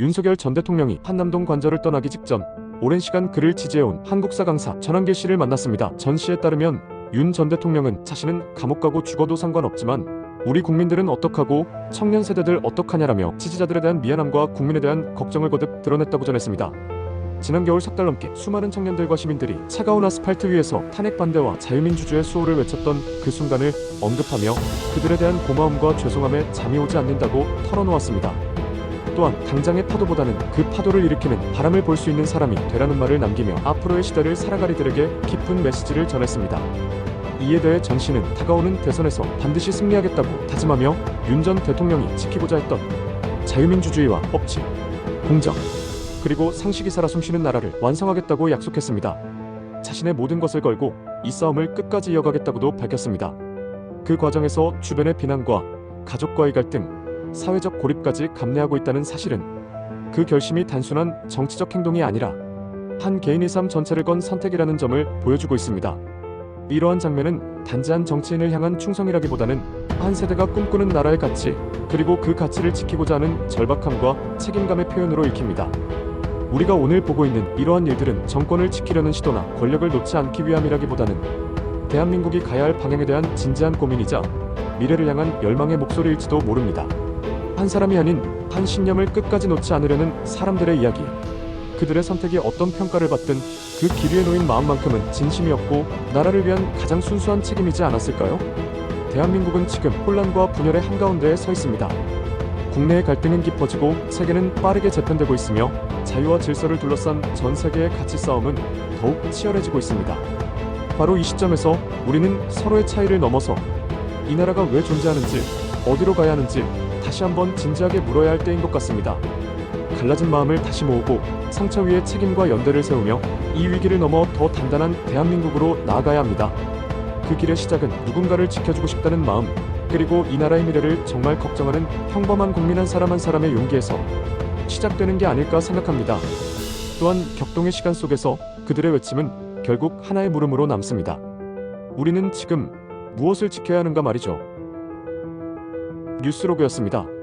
윤석열 전 대통령이 한남동 관저를 떠나기 직전 오랜 시간 그를 지지해온 한국사 강사 전한길 씨를 만났습니다. 전 씨에 따르면 윤 전 대통령은 자신은 감옥 가고 죽어도 상관없지만 우리 국민들은 어떡하고 청년 세대들 어떡하냐라며 지지자들에 대한 미안함과 국민에 대한 걱정을 거듭 드러냈다고 전했습니다. 지난 겨울 석 달 넘게 수많은 청년들과 시민들이 차가운 아스팔트 위에서 탄핵 반대와 자유민주주의 수호를 외쳤던 그 순간을 언급하며 그들에 대한 고마움과 죄송함에 잠이 오지 않는다고 털어놓았습니다. 또한 당장의 파도보다는 그 파도를 일으키는 바람을 볼 수 있는 사람이 되라는 말을 남기며 앞으로의 시대를 살아가리들에게 깊은 메시지를 전했습니다. 이에 대해 전 씨는 다가오는 대선에서 반드시 승리하겠다고 다짐하며 윤 전 대통령이 지키고자 했던 자유민주주의와 법치, 공정, 그리고 상식이 살아 숨쉬는 나라를 완성하겠다고 약속했습니다. 자신의 모든 것을 걸고 이 싸움을 끝까지 이어가겠다고도 밝혔습니다. 그 과정에서 주변의 비난과 가족과의 갈등, 사회적 고립까지 감내하고 있다는 사실은 그 결심이 단순한 정치적 행동이 아니라 한 개인의 삶 전체를 건 선택이라는 점을 보여주고 있습니다. 이러한 장면은 단지 한 정치인을 향한 충성이라기보다는 한 세대가 꿈꾸는 나라의 가치, 그리고 그 가치를 지키고자 하는 절박함과 책임감의 표현으로 읽힙니다. 우리가 오늘 보고 있는 이러한 일들은 정권을 지키려는 시도나 권력을 놓지 않기 위함이라기보다는 대한민국이 가야 할 방향에 대한 진지한 고민이자 미래를 향한 열망의 목소리일지도 모릅니다. 한 사람이 아닌 한 신념을 끝까지 놓지 않으려는 사람들의 이야기. 그들의 선택이 어떤 평가를 받든 그길 위에 놓인 마음만큼은 진심이었고 나라를 위한 가장 순수한 책임이지 않았을까요? 대한민국은 지금 혼란과 분열의 한가운데에 서 있습니다. 국내의 갈등은 깊어지고 세계는 빠르게 재편되고 있으며 자유와 질서를 둘러싼 전 세계의 가치 싸움은 더욱 치열해지고 있습니다. 바로 이 시점에서 우리는 서로의 차이를 넘어서 이 나라가 왜 존재하는지, 어디로 가야 하는지 다시 한번 진지하게 물어야 할 때인 것 같습니다. 갈라진 마음을 다시 모으고 상처 위에 책임과 연대를 세우며 이 위기를 넘어 더 단단한 대한민국으로 나아가야 합니다. 그 길의 시작은 누군가를 지켜주고 싶다는 마음, 그리고 이 나라의 미래를 정말 걱정하는 평범한 국민 한 사람 한 사람의 용기에서 시작되는 게 아닐까 생각합니다. 또한 격동의 시간 속에서 그들의 외침은 결국 하나의 물음으로 남습니다. 우리는 지금 무엇을 지켜야 하는가 말이죠. 뉴스로그였습니다.